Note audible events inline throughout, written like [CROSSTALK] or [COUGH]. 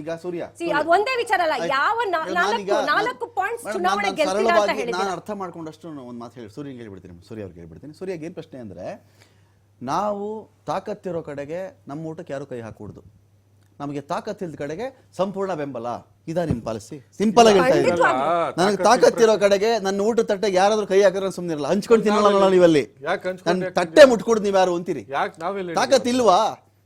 ಈಗ ಸೂರ್ಯ See, ಅದು ಒಂದೇ ವಿಚಾರ ಅಲ್ಲ. ಯಾವ ನಾಲ್ಕು ನಾಲ್ಕು ಪಾಯಿಂಟ್ಸ್ ಚುನಾವಣೆ ಅಂತ ಹೇಳಿದ್ದೀರಾ? ನಾನು ಅರ್ಥ ಮಾಡ್ಕೊಂಡಷ್ಟು ಒಂದು ಮಾತು ಹೇಳಿ. ಸೂರ್ಯನ್ ಹೇಳ್ಬಿಡ್ತೀನಿ ಸೂರ್ಯ ಅವ್ರಿಗೆ ಹೇಳ್ಬಿಡ್ತೀನಿ. ಸೂರ್ಯಗೆ ಏನು ಪ್ರಶ್ನೆ ಅಂದ್ರೆ ನಾವು ತಾಕತ್ತಿರೋ ಕಡೆಗೆ ನಮ್ಮ ಊಟಕ್ಕೆ ಯಾರು ಕೈ ಹಾಕೂಡ್ದು ನಮಗೆ ತಾಕತ್ತಿಲ್ದ ಕಡೆಗೆ ಸಂಪೂರ್ಣ ಬೆಂಬಲ. ಇದಾ ನಿಮ್ ಪಾಲಿಸಿ? ಸಿಂಪಲ್ ಆಗಿ ಹೇಳ್ತಾ ಇದ್ದೀನಿ. ನನಗೆ ತಾಕತ್ತಿರೋ ಕಡೆಗೆ ನನ್ನ ಊಟ ತಟ್ಟೆಗೆ ಯಾರಾದ್ರೂ ಕೈ ಹಾಕಿದ್ರೆ ಸುಮ್ಮನೆ ಇರಲ್ಲ ಹಂಚ್ಕೊಂಡು ತಿನ್ನಲ್ಲ ನೀವಲ್ಲಿ ಯಾಕೆ ಹಂಚ್ಕೊಂಡು ನನ್ನ ತಟ್ಟೆ ಮುಟ್ಕೊಡ್ದು ನೀವು ಯಾರು ಅಂತೀರಿ. ಯಾಕೆ ನಾವೆಲ್ಲ ತಾಕತ್ ಇಲ್ವಾ?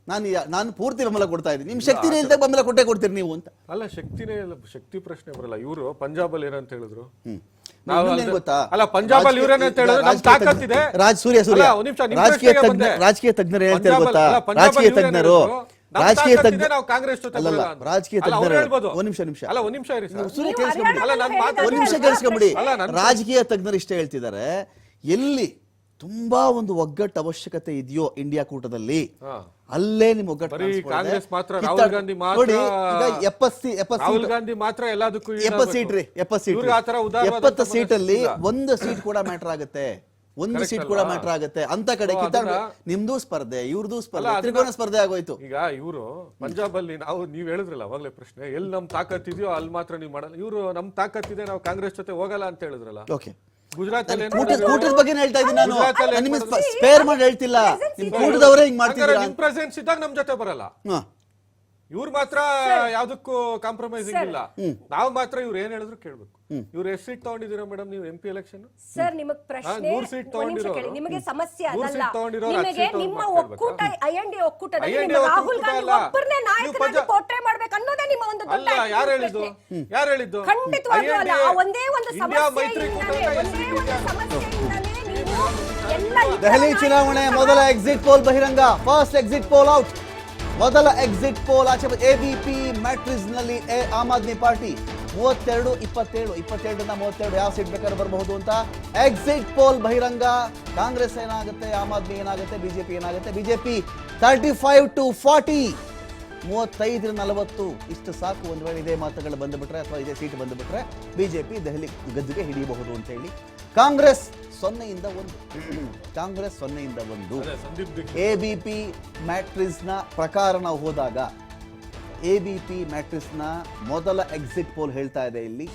ನಾನು ನಾನು ಪೂರ್ತಿ ಬೆಂಬಲ ಕೊಡ್ತಾ ಇದ್ದೀನಿ. ನಿಮ್ಮ ಶಕ್ತಿನೇ ಇಲ್ಲದೆ ಬೆಂಬಲ ಕೊಟ್ಟೆ ಕೊಡ್ತೀರಿ ನೀವು ಅಂತ. ಅಲ್ಲ ಶಕ್ತಿನೇ ಇಲ್ಲ. ಶಕ್ತಿ ಪ್ರಶ್ನೆ ಬರಲ್ಲ. ಇವರು ಪಂಜಾಬ್ ಅಲ್ಲಿ ಏನಂತ ಹೇಳಿದ್ರು. ನಾವು ಇನ್ನೊಂದೇನ್ ಗೊತ್ತಾ? ಅಲ್ಲ ಪಂಜಾಬ್ ಅಲ್ಲಿ ಇವ್ರೇನಂತ ರಾಜಕೀಯ- ಹೇಳಿದ್ರು? ನಮ್ ರಾಜಕೀಯ ಇದೆ. ರಾಜ್ ಸೂರ್ಯ ಸೂರ್ಯ. ಅಲ್ಲ, ಒಂದ್ ನಿಮಿಷ, ನಿಮ್ ರಾಜಕೀಯ ಪ್ರಶ್ನೆಗೆ ತಜ್ಞ ಬಂದೆ. ರಾಜಕೀಯ ತಜ್ಞರು ಹೇಳ್ತಾರೆ ಪಂಜಾಬ್ ಗೊತ್ತಾ? ಅಲ್ಲ, ಪಂಜಾಬ್ ರಾಜಕೀಯ ಅಲ್ಲಿ ತಜ್ಞರು. ರಾಜಕೀಯ ತಾಕತ್ ತಜ್ಞ ಇದೆ, ನಾವು ಕಾಂಗ್ರೆಸ್ ಜೊತೆ ಅಲ್ಲ ಬರಲ್ಲ ಅಂತ. ರಾಜಕೀಯ ಅಲ್ಲ, ಅವ್ರು ತಜ್ಞರು ಹೇಳ್ಬೋದು. ಒಂದ್ ನಿಮಿಷ ನಿಮಿಷ. ಅಲ್ಲ ಒಂದ್ ನಿಮಿಷ ಇರಿ ಸರ್. ಸೂರ್ಯ ಕೇಳಿಸ್ಕೊಂಬಿಡಿ ಅಲ್ಲ, ನಾನು ಮಾತು- ಒಂದ್ ನಿಮಿಷ ಕೇಳಿಸ್ಕೊಂಬಿಡಿ ಅಲ್ಲ, ನಾನು- ರಾಜಕೀಯ ತಜ್ಞರು ಇಷ್ಟೇ ಹೇಳ್ತಿದ್ದಾರೆ. ಎಲ್ಲಿ ತುಂಬಾ ಒಂದು ಒಗ್ಗಟ್ಟು ಅವಶ್ಯಕತೆ ಇದೆಯೋ ಇಂಡಿಯಾ ಕೂಟದಲ್ಲಿ? ಅಲ್ಲೇ ನಿಮ್ ಒಗ್ಗಟ್ಟು ಬರೀ ಕಾಂಗ್ರೆಸ್ ಮಾತ್ರ, ಕಿತ್ತಾಡ್- ಗಾಂಧಿ ಮಾತ್ರ- ನೋಡಿ ಈಗ ಎಪ್ಪತ್ ಸೀ- ಎಪ್ಪತ್ ಗಾಂಧಿ ಮಾತ್ರ ಎಲ್ಲದಕ್ಕೂ ಎಪ್ಪತ್ ಸೀಟ್ ರೀ ಎಪ್ಪತ್ ಸೀಟ್ ಇವ್ರಿಗೆ ಆ ತರ ಉದಾರವಾದ ಎಪ್ಪತ್ತು ಸೀಟ್ ಅಲ್ಲಿ ಒಂದು ಸೀಟ್ ಕೂಡ ಮ್ಯಾಟರ್ ಆಗುತ್ತೆ. ಒಂದು ಸೀಟ್ ಕೂಡ ಮ್ಯಾಟರ್ ಆಗುತ್ತೆ. ಅಂತ ಕಡೆ ನಿಮ್ದು ಸ್ಪರ್ಧೆ ಇವ್ರದ್ದು ಸ್ಪರ್ಧೆ ತ್ರಿಕೋನ ಸ್ಪರ್ಧೆ ಆಗೋಯ್ತು. ಈಗ ಇವರು ಪಂಜಾಬ್ ಅಲ್ಲಿ ನಾವು ನೀವ್ ಹೇಳಿದ್ರಲ್ಲ ಅವಾಗ್ಲೇ ಪ್ರಶ್ನೆ ಎಲ್ಲಿ ನಮ್ ತಾಕತ್ ಇದೆಯೋ ಅಲ್ಲಿ ಮಾತ್ರ ನೀವು ಮಾಡಲ್ಲ. ಇವರು ನಮ್ ತಾಕತ್ ಇದೆ ನಾವು ಕಾಂಗ್ರೆಸ್ ಜೊತೆ ಹೋಗಲ್ಲ ಅಂತ ಹೇಳಿದ್ರಲ್ಲ. ಓಕೆ. ಗುಜರಾತ್ ಅಲ್ಲಿ ಏನ್ ಕೂಟ ಮಾಡಿದ್ರು? ಕೂಟದ ಬಗ್ಗೆ ಹೇಳ್ತಾ ಇದ್ದೀನಿ ನಾನು. ನಾನು ನಿಮಗೆ ಸ್ಪೇರ್ ಮಾಡಿ ಹೇಳ್ತಿಲ್ಲ. ನಿಮ್ ಕೂಟದವರೇ ಹಿಂಗ್ ಮಾಡ್ತಿದ್ದೀರಾ? ನಿಮ್ ಪ್ರೆಸೆನ್ಸ್ ಇದ್ದಾಗ ನಮ್ ಜೊತೆ ಬರಲ್ಲ. ಹಾ. ಇವ್ರು ಮಾತ್ರ ಯಾವ್ದಕ್ಕೂ ಕಾಂಪ್ರಮೈಸಿಂಗ್ ಇಲ್ಲ. ನಾವು ಮಾತ್ರ ಇವ್ರು ಏನ್ ಹೇಳಿದ್ರು ಕೇಳ್ಬೇಕು. ಇವ್ರು ಎಷ್ಟು ಸೀಟ್ ತಗೊಂಡಿದ್ದೀರಾ ಮೇಡಮ್ ನೀವು ಎಂ ಪಿ ಎಲೆಕ್ಷನ್ ಸರ್ ನಿಮಗ್ ಪ್ರಶ್ನೆ ನೂರ್. ಕೇಳಿ. ನಿಮಗೆ ಸಮಸ್ಯೆ ಅದಲ್ಲ. ನಿಮಗೆ ನಿಮ್ಮ? ಒಕ್ಕೂಟ ಐ ಎನ್ ಒಕ್ಕೂಟದಲ್ಲಿ ರಾಹುಲ್ ಗಾಂಧಿ. ಒಬ್ಬರನ್ನೇ ಪಂಜಾಬ್- ಪೋರ್ಟ್ರೇ ಮಾಡ್ಬೇಕು ಅನ್ನೋದೇ ನಿಮ್ಮ ಒಂದು ದೊಡ್ಡ ಅಲ್ಲ ಯಾರು ಹೇಳಿದ್ದು. ಯಾರು ಹೇಳಿದ್ದು? ಖಂಡಿತವಾಗ್ಲೂ ಅಲ್ಲ. ಆ ಒಂದೇ ಒಂದು ಸಮಸ್ಯೆ ದೆಹಲಿ ಚುನಾವಣೆ ಮೊದಲ ಎಕ್ಸಿಟ್ ಪೋಲ್ ಬಹಿರಂಗ. ಫಸ್ಟ್ ಎಕ್ಸಿಟ್ ಪೋಲ್ ಔಟ್ ಮೊದಲ ಎಕ್ಸಿಟ್ ಪೋಲ್ ಆಚೆ ಎಬಿಪಿ ಮ್ಯಾಟ್ರಿಸ್ನಲ್ಲಿ ಎ ಆಮ್ ಆದ್ಮಿ ಪಾರ್ಟಿ. ಮೂವತ್ತೆರಡು, ಇಪ್ಪತ್ತೇಳು. ಇಪ್ಪತ್ತೆರಡರಿಂದ ಮೂವತ್ತೆರಡು ಯಾವ ಸೀಟ್ ಬೇಕಾದ್ರೂ ಬರಬಹುದು ಅಂತ ಎಕ್ಸಿಟ್ ಪೋಲ್ ಬಹಿರಂಗ. ಕಾಂಗ್ರೆಸ್ ಏನಾಗುತ್ತೆ? ಆಮ್ ಆದ್ಮಿ ಏನಾಗುತ್ತೆ? ಬಿಜೆಪಿ ಏನಾಗುತ್ತೆ? BJP thirty five to forty ಮೂವತ್ತೈದರಿಂದ ನಲವತ್ತು. ಇಷ್ಟು ಸಾಕು ಒಂದು ವೇಳೆ ಇದೇ ಮಾತುಗಳು ಬಂದುಬಿಟ್ರೆ ಅಥವಾ ಇದೇ ಸೀಟ್ ಬಂದುಬಿಟ್ರೆ ಬಿಜೆಪಿ ದೆಹಲಿ ಗದ್ದುಗೆ ಹಿಡಿಯಬಹುದು ಅಂತ ಹೇಳಿ. ಕಾಂಗ್ರೆಸ್ ಸೊನ್ನೆಯಿಂದ ಒಂದು. [CLEARS THROAT] ಕಾಂಗ್ರೆಸ್ ಸೊನ್ನೆಯಿಂದ ಒಂದು. ಎ ಬಿ ಪಿ ಮ್ಯಾಟ್ರಿಸ್ನ ಪ್ರಕಾರ ನಾವು ಹೋದಾಗ ಎ ಬಿ ಪಿ ಮ್ಯಾಟ್ರಿಸ್ನ ಮೊದಲ ಎಕ್ಸಿಟ್ ಪೋಲ್ ಹೇಳ್ತಾ ಇದೆ ಇಲ್ಲಿ.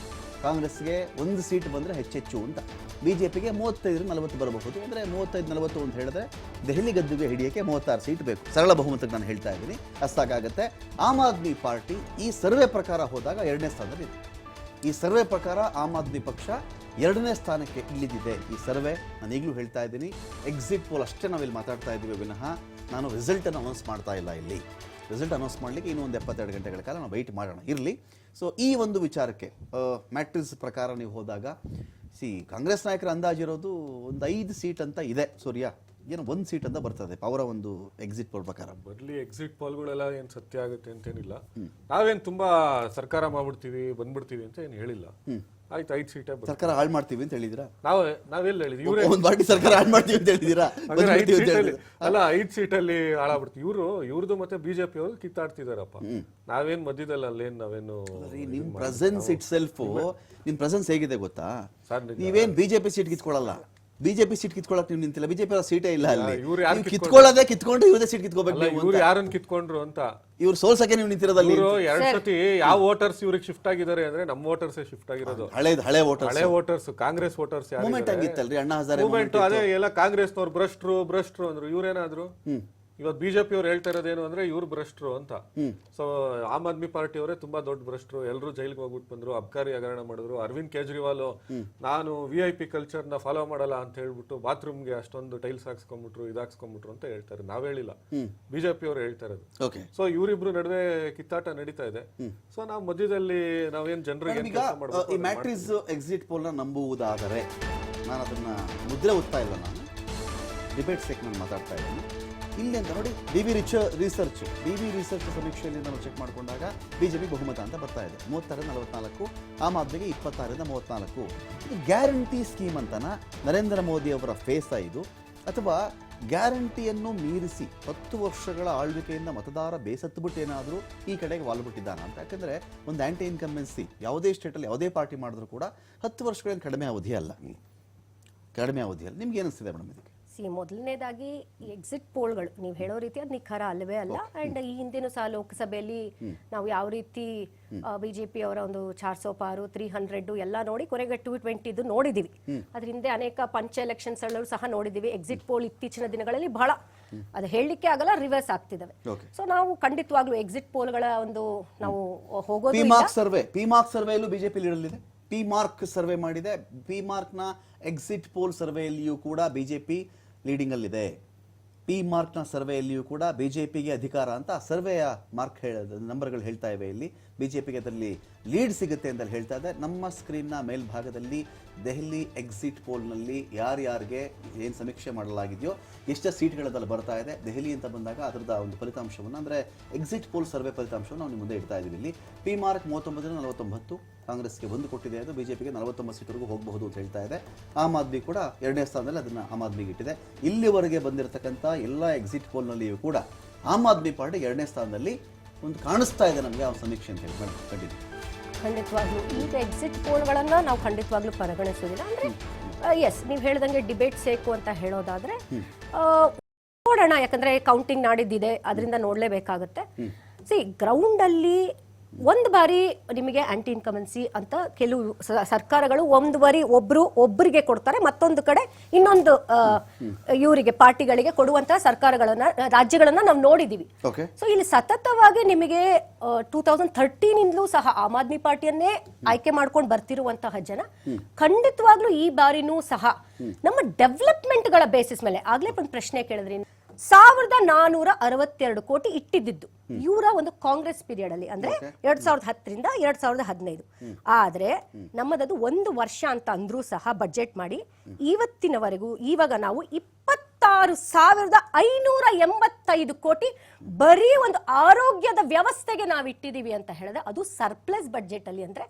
ಕಾಂಗ್ರೆಸ್ಗೆ ಒಂದು ಸೀಟ್ ಬಂದರೆ ಹೆಚ್ಚೆಚ್ಚು ಅಂತ. ಬಿ ಜೆ ಪಿಗೆ ಮೂವತ್ತೈದರಿಂದ ನಲವತ್ತು ಬರಬಹುದು. ಅಂದರೆ ಮೂವತ್ತೈದು ನಲವತ್ತು ಅಂತ ಹೇಳಿದ್ರೆ ದೆಹಲಿ ಗದ್ದುಗೆ ಹಿಡಿಯೋಕ್ಕೆ ಮೂವತ್ತಾರು ಸೀಟ್ ಬೇಕು. ಸರಳ ಬಹುಮತಕ್ಕೆ ನಾನು ಹೇಳ್ತಾ ಇದ್ದೀನಿ. ಅಷ್ಟಾಗುತ್ತೆ. ಆಮ್ ಆದ್ಮಿ ಪಾರ್ಟಿ ಈ ಸರ್ವೆ ಪ್ರಕಾರ ಹೋದಾಗ ಎರಡನೇ ಸ್ಥಾನದಲ್ಲಿ ಈ ಸರ್ವೆ ಪ್ರಕಾರ ಆಮ್ ಆದ್ಮಿ ಪಕ್ಷ ಎರಡನೇ ಸ್ಥಾನಕ್ಕೆ ಇಳಿದಿದೆ ಈ ಸರ್ವೆ. ನಾನು ಈಗಲೂ ಹೇಳ್ತಾ ಇದ್ದೀನಿ ಎಕ್ಸಿಟ್ ಪೋಲ್ ಅಷ್ಟೇ ನಾವಿಲ್ಲಿ ಮಾತಾಡ್ತಾ ಇದ್ದೀವಿ ವಿನಃ ನಾನು ರಿಸಲ್ಟನ್ನು ಅನೌನ್ಸ್ ಮಾಡ್ತಾ ಇಲ್ಲ ಇಲ್ಲಿ. ರಿಸಲ್ಟ್ ಅನೌನ್ಸ್ ಮಾಡಲಿಕ್ಕೆ ಇನ್ನೂ ಒಂದು ಎಪ್ಪತ್ತೆರಡು ಗಂಟೆಗಳ ಕಾಲ ನಾವು ವೆಯ್ಟ್ ಮಾಡೋಣ. ಇರಲಿ. ಸೊ ಈ ಒಂದು ವಿಚಾರಕ್ಕೆ ಮ್ಯಾಟ್ರಿಕ್ಸ್ ಪ್ರಕಾರ ನೀವು ಹೋದಾಗ ಸಿ ಕಾಂಗ್ರೆಸ್ ನಾಯಕರ ಅಂದಾಜಿರೋದು ಒಂದು ಐದು ಸೀಟ್ ಅಂತ ಇದೆ, ಸೂರ್ಯ. ಏನೋ ಒಂದು ಸೀಟ್ ಅಂತ ಬರ್ತದೆ ಅವರ ಒಂದು ಎಕ್ಸಿಟ್ ಪೋಲ್ ಪ್ರಕಾರ. ಬರ್ಲಿ ಎಕ್ಸಿಟ್ ಪೋಲ್ಗಳೆಲ್ಲ ಏನು ಸತ್ಯ ಆಗುತ್ತೆ ಅಂತೇನಿಲ್ಲ. ನಾವೇನು ತುಂಬಾ ಸರ್ಕಾರ ಮಾಡ್ಬಿಡ್ತೀವಿ ಬಂದ್ಬಿಡ್ತೀವಿ ಅಂತ ಏನು ಹೇಳಿಲ್ಲ. ಆಯ್ತು ಐದು ಸೀಟೇ ಸರ್ಕಾರ ಹಾಳು ಮಾಡ್ತೀವಿ ಅಂತ ಹೇಳಿದಿರಾ ನಾವು ನಾವೆಲ್ಲ ಹೇಳಿದ್ವಿ? ಇವರೇ ಒಂದು ಪಾರ್ಟಿ ಸರ್ಕಾರ ಹಾಳು ಮಾಡ್ತೀವಿ ಅಂತ ಹೇಳಿದಿರಾ? [LAUGHS] ಅಲ್ಲ ಐದು ಸೀಟಲ್ಲಿ ಹಾಳಾಗ್ಬಿಡ್ತೀವಿ. ಇವರು ಇವ್ರದ್ದು ಮತ್ತೆ ಬಿಜೆಪಿ ಅವರು ಕಿತ್ತಾಡ್ತಿದಾರಪ್ಪ. ನಾವೇನ್ ಮಧ್ಯದಲ್ಲಿ ಅಲ್ಲೇನ್ ನಾವೇನು ನಿಮ್ಮ ನಿಮ್ ಪ್ರೆಸೆನ್ಸ್ ಇಟ್ ಸೆಲ್ಫು ನಿಮ್ ಪ್ರೆಸೆನ್ಸ್ ಹೇಗಿದೆ ಗೊತ್ತಾ. ನೀವೇನ್ ಬಿಜೆಪಿ ಸೀಟ್ ಕಿತ್ಕೊಳ್ಳಲ್ಲ ಬಿಜೆಪಿ ಸೀಟ್ ಕಿತ್ಕೊಳ್ಳಕ್ ನೀವು ನಿಂತಿಲ್ಲ. ಬಿಜೆಪಿ ಸೀಟೇ ಇಲ್ಲ ಅಲ್ಲಿ. ಇವ್ರು ಯಾರ್ ನೀವು ಕಿತ್ಕೊಂಡ್ರು? ಕಿತ್ಕೊಳ್ಳೋದೇ ಕಿತ್ಕೊಂಡು ಇವ್ರದೇ ಸೀಟ್ ಕಿತ್ಕೋಬೇಕು ಅಲ್ಲ ನೀವು ಇವ್ರು. ಯಾರನ್ನ ಕಿತ್ಕೊಂಡ್ರು ಅಂತ? ಇವ್ರು ಸೋಲ್ಸಕ್ಕೆ ನೀವು ನಿಂತಿರೋದಲ್ಲಿ ಇವರು ಎರಡ್ ಸತಿ ಯಾವ ವೋಟರ್ಸ್ ಇವ್ರಿಗೆ ಶಿಫ್ಟ್ ಆಗಿದ್ದಾರೆ ಅಂದ್ರೆ ನಮ್ಮ ವೋಟರ್ಸ್ ಶಿಫ್ಟ್ ಆಗಿರೋದು. ಹಳೆ ಹಳೆ ವೋಟರ್ ಹಳೆ ವೋಟರ್ಸ್ ಕಾಂಗ್ರೆಸ್ ವೋಟರ್ಸ್ ಮೂಮೆಂಟ್ ಆಗಿತ್ತಲ್ರಿ ಅಣ್ಣ ಹಜಾರೆ ಮೂವ್ಮೆಂಟ್ ಅದೇ ಎಲ್ಲ ಕಾಂಗ್ರೆಸ್ನವ್ರು ಭ್ರಷ್ಟ್ರು ಭ್ರಷ್ಟ್ರು ಅಂದ್ರು. ಇವ್ರೇನಾದ್ರು? ಇವತ್ತು ಬಿಜೆಪಿ ಅವ್ರು ಹೇಳ್ತಾ ಇರೋದೇನು ಅಂದ್ರೆ ಇವ್ರು ಭ್ರಷ್ಟರು ಅಂತ. ಸೊ ಆಮ್ ಆದ್ಮಿ ಪಾರ್ಟಿ ಅವರೇ ತುಂಬಾ ದೊಡ್ಡ ಭ್ರಷ್ಟರು. ಎಲ್ಲರೂ ಜೈಲಿಗೆ ಹೋಗ್ಬಿಟ್ಟು ಬಂದ್ರು ಅಬ್ಕಾರಿ ಹಗರಣ ಮಾಡಿದ್ರು. ಅರವಿಂದ್ ಕೇಜ್ರಿವಾಲ್ ನಾನು ವಿ ಐ ಪಿ ಕಲ್ಚರ್ನ ಫಾಲೋ ಮಾಡಲ್ಲ ಅಂತ ಹೇಳ್ಬಿಟ್ಟು ಬಾತ್ರೂಮ್ಗೆ ಅಷ್ಟೊಂದು ಟೈಲ್ಸ್ ಹಾಕ್ಸ್ಕೊಂಡ್ಬಿಟ್ರು ಇದಾಕ್ಸ್ಕೊಂಡ್ಬಿಟ್ರು ಅಂತ ಹೇಳ್ತಾರೆ. ನಾವ್ ಹೇಳಿಲ್ಲ. ಬಿಜೆಪಿ ಅವರು ಹೇಳ್ತಾ ಇರೋದು. ಓಕೆ ಸೊ ಇವರಿಬ್ರು ನಡುವೆ ಕಿತ್ತಾಟ ನಡೀತಾ ಇದೆ. ಸೊ ನಾವು ಮಧ್ಯದಲ್ಲಿ ನಾವೇನ್ ಜನರಿಗೆ ಎಕ್ಸಿಟ್ ಪೋಲ್ ನಂಬುವುದಾದರೆ ನಾನು ಅದನ್ನ ಮುದ್ರೆ ಓದ್ತಾ ಇಲ್ಲ ನಾನು. ಡಿಬೇಟ್ ಸೆಕ್ ನಾನು ಮಾತಾಡ್ತಾ ಇದ್ದೀನಿ. ಇಲ್ಲಿ ಅಂತ ನೋಡಿ, ಡಿ ಬಿ ರಿಚ ರಿಸರ್ಚ್. ಡಿ ಬಿ ರಿಸರ್ಚ್ ಸಮೀಕ್ಷೆಯಲ್ಲಿ ನಾವು ಚೆಕ್ ಮಾಡಿಕೊಂಡಾಗ ಬಿಜೆಪಿ ಬಹುಮತ ಅಂತ ಬರ್ತಾ ಇದೆ. ಮೂವತ್ತಾರರಿಂದ ನಲವತ್ನಾಲ್ಕು, ಆಮ್ ಆದ್ಮಿಗೆ ಇಪ್ಪತ್ತಾರರಿಂದ ಮೂವತ್ನಾಲ್ಕು. ಇದು ಗ್ಯಾರಂಟಿ ಸ್ಕೀಮ್ ಅಂತನ? ನರೇಂದ್ರ ಮೋದಿ ಅವರ ಫೇಸ ಇದು? ಅಥವಾ ಗ್ಯಾರಂಟಿಯನ್ನು ಮೀರಿಸಿ ಹತ್ತು ವರ್ಷಗಳ ಆಳ್ವಿಕೆಯಿಂದ ಮತದಾರ ಬೇಸತ್ತುಬಿಟ್ಟು ಏನಾದರೂ ಈ ಕಡೆಗೆ ವಾಲ್ಬಿಟ್ಟಿದ್ದಾನ ಅಂತ? ಯಾಕಂದರೆ ಒಂದು ಆ್ಯಂಟಿ ಇನ್ಕಂಬೆನ್ಸಿ ಯಾವುದೇ ಸ್ಟೇಟಲ್ಲಿ ಯಾವುದೇ ಪಾರ್ಟಿ ಮಾಡಿದ್ರು ಕೂಡ ಹತ್ತು ವರ್ಷಗಳೇನು ಕಡಿಮೆ ಅವಧಿ ಅಲ್ಲ ಕಡಿಮೆ ಅವಧಿಯಲ್ಲಿ. ನಿಮ್ಗೆ ಏನಿಸ್ತಿದೆ ಮೇಡಮ್ ಇದಕ್ಕೆ? ಸಿ ಮೊದಲನೇದಾಗಿ ಎಕ್ಸಿಟ್ ಪೋಲ್ಗಳು ನೀವು ಹೇಳೋ ರೀತಿ ಅದು ನಿಖರ ಅಲ್ಲವೇ ಅಲ್ಲ. ಅಂಡ್ ಈ ಹಿಂದಿನೂ ಸಹ ಲೋಕಸಭೆಯಲ್ಲಿ ನಾವು ಯಾವ ರೀತಿ ಬಿಜೆಪಿ ಅವರ ಒಂದು ಚಾರ್ ಸೋ ಪಾರು ತ್ರೀ ಹಂಡ್ರೆಡ್ ಎಲ್ಲ ನೋಡಿ ಕೊನೆಗೆ ಟ್ವೆಂಟಿ ಇದು ನೋಡಿದೀವಿ. ಅದ್ರ ಹಿಂದೆ ಅನೇಕ ಪಂಚ ಎಲೆಕ್ಷನ್ಸ್ ಸಹ ನೋಡಿದೀವಿ. ಎಕ್ಸಿಟ್ ಪೋಲ್ ಇತ್ತೀಚಿನ ದಿನಗಳಲ್ಲಿ ಬಹಳ. ಅದು ಹೇಳಲಿಕ್ಕೆ ಆಗಲ್ಲ ರಿವರ್ಸ್ ಆಗ್ತಿದ್ದಾವೆ Okay. ಸೊ ನಾವು ಖಂಡಿತವಾಗ್ಲೂ ಎಕ್ಸಿಟ್ ಪೋಲ್ಗಳ ಒಂದು ನಾವು ಹೋಗೋದು P mark survey P mark ಸರ್ವೆಯಲ್ಲೂ BJP ಲೀಡಲ್ಲಿದೆ ಪಿ ಮಾರ್ಕ್ ಸರ್ವೆ ಮಾಡಿದೆ. ಪಿ ಮಾರ್ಕ್ನ ಎಕ್ಸಿಟ್ ಪೋಲ್ ಸರ್ವೆಯಲ್ಲಿಯೂ ಕೂಡ ಬಿಜೆಪಿ ಲೀಡಿಂಗಲ್ಲಿದೆ. ಪಿ ಮಾರ್ಕ್ನ ಸರ್ವೆಯಲ್ಲಿಯೂ ಕೂಡ ಬಿ ಜೆ ಪಿಗೆ ಅಧಿಕಾರ ಅಂತ ಸರ್ವೆಯ ಮಾರ್ಕ್ ಹೇಳ, ನಂಬರ್ಗಳು ಹೇಳ್ತಾ ಇವೆ ಇಲ್ಲಿ. ಬಿ ಜೆ ಪಿಗೆ ಅದರಲ್ಲಿ ಲೀಡ್ ಸಿಗುತ್ತೆ ಅಂತ ಹೇಳ್ತಾ ಇದೆ ನಮ್ಮ ಸ್ಕ್ರೀನ್ನ ಮೇಲ್ಭಾಗದಲ್ಲಿ ದೆಹಲಿ ಎಕ್ಸಿಟ್ ಪೋಲ್ನಲ್ಲಿ ಯಾರ್ಯಾರಿಗೆ ಏನು ಸಮೀಕ್ಷೆ ಮಾಡಲಾಗಿದೆಯೋ, ಎಷ್ಟು ಸೀಟ್ಗಳದಲ್ಲಿ ಬರ್ತಾ ಇದೆ, ದೆಹಲಿ ಅಂತ ಬಂದಾಗ ಅದರದ ಒಂದು ಫಲಿತಾಂಶವನ್ನು, ಅಂದರೆ ಎಕ್ಸಿಟ್ ಪೋಲ್ ಸರ್ವೆ ಫಲಿತಾಂಶವನ್ನು ನಾವು ನಿಮ್ಮ ಮುಂದೆ ಇಡ್ತಾ ಇದ್ದೀವಿ ಇಲ್ಲಿ. ಪಿ ಮಾರ್ಕ್ ಮೂವತ್ತೊಂಬತ್ತರಿಂದ ನಲವತ್ತೊಂಬತ್ತು ಕಾಂಗ್ರೆಸ್ಗೆ ಒಂದು ಕೊಟ್ಟಿದೆ ಅದು ಬಿಜೆಪಿಗೆ ನಲವತ್ತೊಂಬತ್ತು ಸೀಟ್ವರೆಗೂ ಹೋಗಬಹುದು ಅಂತ ಹೇಳ್ತಾ ಇದೆ. ಆಮ್ ಆದ್ಮಿ ಕೂಡ ಎರಡನೇ ಸ್ಥಾನದಲ್ಲಿ ಅದನ್ನು ಆಮ್ ಆದ್ಮಿಗೆ ಇಟ್ಟಿದೆ. ಇಲ್ಲಿವರೆಗೆ ಬಂದಿರತಕ್ಕಂಥ ಎಲ್ಲ ಎಕ್ಸಿಟ್ ಪೋಲ್ನಲ್ಲಿಯೂ ಕೂಡ ಆಮ್ ಆದ್ಮಿ ಪಾರ್ಟಿ ಎರಡನೇ ಸ್ಥಾನದಲ್ಲಿ ಒಂದು ಕಾಣಿಸ್ತಾ ಇದೆ ನಮಗೆ ಆ ಸಮೀಕ್ಷೆ ಅಂತ ಹೇಳಿ. ಕಂಡಿದ್ದೀವಿ ಖಂಡಿತವಾಗ್ಲೂ ಈಗ ಎಕ್ಸಿಟ್ ಪೋಲ್ಗಳನ್ನ ನಾವು ಖಂಡಿತವಾಗ್ಲೂ ಪರಿಗಣಿಸುವುದಿಲ್ಲ. ಅಂದ್ರೆ ಎಸ್ ನೀವು ಹೇಳ್ದಂಗೆ ಡಿಬೇಟ್ ಸೇಕು ಅಂತ ಹೇಳೋದಾದ್ರೆ ನೋಡೋಣ ಯಾಕಂದ್ರೆ ಕೌಂಟಿಂಗ್ ನಾಡಿದ್ದಿದೆ ಅದರಿಂದ ನೋಡಲೇಬೇಕಾಗುತ್ತೆ. ಸಿ ಗ್ರೌಂಡ್ ಅಲ್ಲಿ ಒಂದು ಬಾರಿ ನಿಮಗೆ ಆಂಟಿ ಇನ್ಕಮೆನ್ಸಿ ಅಂತ ಕೆಲವು ಸರ್ಕಾರಗಳು ಒಂದು ಬಾರಿ ಒಬ್ರು ಒಬ್ಬರಿಗೆ ಕೊಡ್ತಾರೆ ಮತ್ತೊಂದು ಕಡೆ ಇನ್ನೊಂದು ಇವರಿಗೆ ಪಾರ್ಟಿಗಳಿಗೆ ಕೊಡುವಂತಹ ಸರ್ಕಾರಗಳನ್ನ ರಾಜ್ಯಗಳನ್ನ ನಾವು ನೋಡಿದೀವಿ. ಸೊ ಇಲ್ಲಿ ಸತತವಾಗಿ ನಿಮಗೆ ಟೂ ತೌಸಂಡ್ ಥರ್ಟೀನಿಂದಲೂ ಸಹ ಆಮ್ ಆದ್ಮಿ ಪಾರ್ಟಿಯನ್ನೇ ಆಯ್ಕೆ ಮಾಡ್ಕೊಂಡು ಬರ್ತಿರುವಂತಹ ಜನ ಖಂಡಿತವಾಗ್ಲೂ ಈ ಬಾರಿನೂ ಸಹ ನಮ್ಮ ಡೆವಲಪ್ಮೆಂಟ್ಗಳ ಬೇಸಿಸ್ ಮೇಲೆ ಆಗ್ಲೇ ಒಂದು ಪ್ರಶ್ನೆ ಕೇಳಿದ್ರಿ. ಸಾವಿರದ ನಾನೂರ ಅರವತ್ತೆರಡು ಕೋಟಿ ಇಟ್ಟಿದ್ದು ಇವರ ಒಂದು ಕಾಂಗ್ರೆಸ್ ಪೀರಿಯಡ್ ಅಲ್ಲಿ ಅಂದ್ರೆ ಎರಡ್ ಸಾವಿರದ ಹತ್ತರಿಂದ ಎರಡ್ ಸಾವಿರದ ಹದಿನೈದು ಆದ್ರೆ ನಮ್ಮದದು ಒಂದು ವರ್ಷ ಅಂತ ಅಂದ್ರೂ ಸಹ ಬಜೆಟ್ ಮಾಡಿ ಇವತ್ತಿನವರೆಗೂ ಇವಾಗ ನಾವು ಇಪ್ಪತ್ತಾರು ಸಾವಿರದ ಐನೂರ ಎಂಬತ್ತೈದು ಕೋಟಿ ಬರೀ ಒಂದು ಆರೋಗ್ಯದ ವ್ಯವಸ್ಥೆಗೆ ನಾವು ಇಟ್ಟಿದೀವಿ ಅಂತ ಹೇಳಿದ್ರೆ ಅದು ಸರ್ಪ್ಲಸ್ ಬಜೆಟ್ ಅಲ್ಲಿ ಅಂದ್ರೆ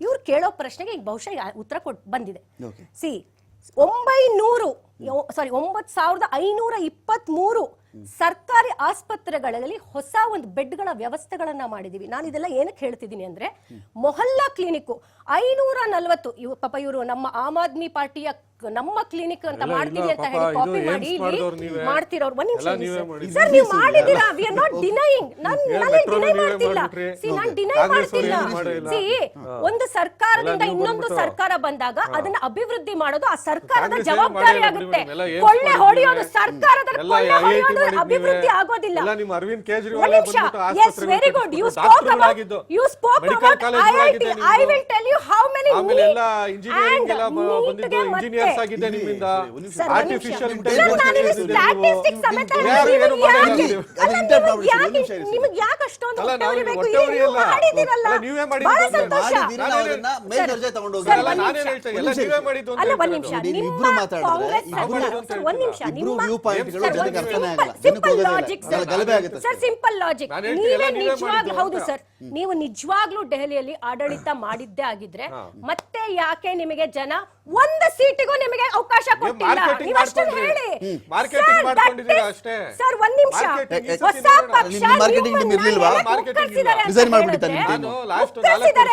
ಇವ್ರು ಕೇಳೋ ಪ್ರಶ್ನೆಗೆ ಈಗ ಬಹುಶಃ ಉತ್ತರ ಕೊಟ್ ಬಂದಿದೆ. ಸಿ ಒಂಬೈನೂರು ಸಾರಿ ಒಂಬತ್ತು ಸಾವಿರದ ಐನೂರ ಇಪ್ಪತ್ತ್ಮೂರು ಸರ್ಕಾರಿ ಆಸ್ಪತ್ರೆಗಳಲ್ಲಿ ಹೊಸ ಒಂದು ಬೆಡ್ಗಳ ವ್ಯವಸ್ಥೆಗಳನ್ನ ಮಾಡಿದೀವಿ. ನಾನು ಇದೆಲ್ಲ ಏನಕ್ಕೆ ಹೇಳ್ತಿದ್ದೀನಿ ಅಂದ್ರೆ, ಮೊಹಲ್ಲಾ ಕ್ಲಿನಿಕ್ ಐನೂರ ನಲವತ್ತು ಪಾಪ ಇವರು ನಮ್ಮ ಆಮ್ ಆದ್ಮಿ ಪಾರ್ಟಿಯ ನಮ್ಮ ಕ್ಲಿನಿಕ್ ಅಂತ ಮಾಡ್ತೀವಿ ಅಂತ ಹೇಳಿ ಕಾಪಿ ಮಾಡಿ ಇಲ್ಲಿ. ಮಾಡ್ತಿರೋರು ಒಂದ್ ನಿಮಿಷ ಸರ್. ನೀವು ಮಾಡಿದ್ದೀರಾ? ವಿ ಆರ್ ನಾಟ್ ಡಿನೈಯಿಂಗ್ ನಾನು ನಾನು ಡಿನೈ ಮಾಡ್ತಿಲ್ಲ. ಸಿ ನಾನು ಡಿನೈ ಮಾಡ್ತಿಲ್ಲ. ಸಿ ಒಂದು ಸರ್ಕಾರದಿಂದ ಇನ್ನೊಂದು ಸರ್ಕಾರ ಬಂದಾಗ ಅದನ್ನ ಅಭಿವೃದ್ಧಿ ಮಾಡೋದು ಆ ಸರ್ಕಾರದ ಜವಾಬ್ದಾರಿ ಆಗುತ್ತೆ. ಕೊಳ್ಳೆ? ಹೊಡೆಯೋದು ಸರ್ಕಾರದ ಕೊಳ್ಳೆ ಹೊಡೆಯೋದು ಅಭಿವೃದ್ಧಿ ಆಗೋದಿಲ್ಲ. ನಿಮ್ಮ Arvind Kejriwal yes very good you spoke about you spoke about I will tell you how many ಆಮೇಲೆ ಎಲ್ಲ ಇಂಜಿನಿಯರಿಂಗ್ ಎಲ್ಲ ಬ- ಬಂದಿದ್ದು ಆಗಿದೆ ನಿಮ್ಮಿಂದ. ಆರ್ಟಿಫಿಷಿಯಲ್ ಸಮೇತ ನಿಮಗೆ ಯಾಕೆ- ಅಷ್ಟೊಂದು ನೀವು ಸಂತೋಷ. ತಗೊಂಡು ಒಂದ್ ನಿಮಿಷ. ಹೇಳ್ತಾ ಇಲ್ಲ, ನೀವೇ ನಿಮಿಷ. ಮಾಡಿದ್ದು ಅಲ್ಲ ಒಂದ್ ನಿಮಿಷ. ಇರೋದು. ನೋಡಿ, ನಿಮ್ಮ ಇಬ್ರು ಮಾತಾಡಿದ್ರೆ ಕಾಂಗ್ರೆಸ್ ಇಬ್ರು ಸರ್ಕಾರ- ಅಂತ ಸರ್, ಒಂದ್ ನಿಮಿಷ. ನಿಮ್ಮ ವ್ಯೂ ಪಾಯಿಂಟ್ಗಳು ಸರ್, ಜನಕ್ಕೆ ಅರ್ಥನೇ ಆಗಲ್ಲ ಸಿಂಪಲ್ ಜನಕ್ಕೆ ಹೋಗೋದೇ ಲಾಜಿಕ್ ಇಲ್ಲ ಗಲಭೆ ಆಗುತ್ತೆ ಸರ್ ಸಿಂಪಲ್ ಲಾಜಿಕ್ ನೀವೇ ನಿಜವಾಗ್ಲೂ ಮಾಡಿದ್ದು? ಹೌದು ಸರ್ ನೀವು ನಿಜವಾಗ್ಲೂ ದೆಹಲಿಯಲ್ಲಿ ಆಡಳಿತ ಮಾಡಿದ್ದೇ ಆಗಿದ್ರೆ ಮತ್ತೆ ಯಾಕೆ ನಿಮಗೆ ಜನ ಒಂದು ಸೀಟಿಗೂ ನಿಮಗೆ ಅವಕಾಶ ಕೊಟ್ಟಿಲ್ಲ marketing ನೀವು ಅಷ್ಟನ್ನ ಮಾಡ್ಕೊಂಡ್ರಿ. ಹೇಳಿ ಹ್ಮ್. marketing Sir, that ಮಾಡ್ಕೊಂಡಿದ್ದೀರಾ is- ಅಷ್ಟೇ. ಸರ್ ಒಂದ್ ನಿಮಿಷ Marketing ಮಾರ್ಕೆಟಿಂಗ್ ಹೊಸ. ಪಕ್ಷ ನಿಮ್ಮ marketing team ಇರ್ಲಿಲ್ವಾ? Marketing Resign ನಾನು last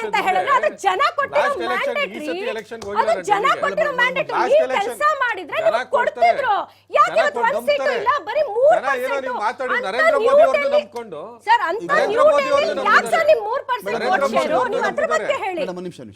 ಅಂತ ಹೇಳಿದ್ರೆ ಅದು ಜನ ಕೊಟ್ಟಿರೋ last election, ಈ ಮ್ಯಾಂಡೇಟ್ ಸತಿ election ಗೆ ಅದು ಜನ. ಕೊಟ್ಟಿರೋ ಮ್ಯಾಂಡೇಟ್ Last ನೀವು election ಕೆಲಸ ಮಾಡಿದ್ರೆ ಜನ ನಿಮ್ಗೆ ಕೊಡ್ತಾರೆ. ಕೊಡ್ತಿದ್ರು ಯಾಕೆ ಜನ ಇವತ್ತು ಒಂದ್ ಕೊಟ್ಟು ಸೀಟು ಇಲ್ಲ ನಂಬ್ತಾರೆ. ಬರೀ ಮೂರ್ ಜನ ಏನೋ. ನೀವು ಮಾತಾಡಿ ಅಂತ ನರೇಂದ್ರ ಮೋದಿ ಅವ್ರನ್ನ ಡೆಲ್ಲಿ- ನಂಬ್ಕೊಂಡು ಸರ್ ಅಂತ ನರೇಂದ್ರ ನ್ಯೂ ಮೋದಿ ಡೆಲ್ಲಿ ಅವ್ರನ್ನ ಯಾಕೆ ಸರ್ ನಂಬಿದ್ದಾರೆ. ನಿಮ್ ಮೂರ್ percent Narendra vote Modi share ಅವ್ರನ್ನ ನೀವು ಅದ್ರ ಬಗ್ಗೆ ನಂಬಿದ್ದಾರೆ. ಹೇಳಿ ಮೇಡಮ್ ಒಂದು ನಿಮಿಷ ನಿಮಿಷ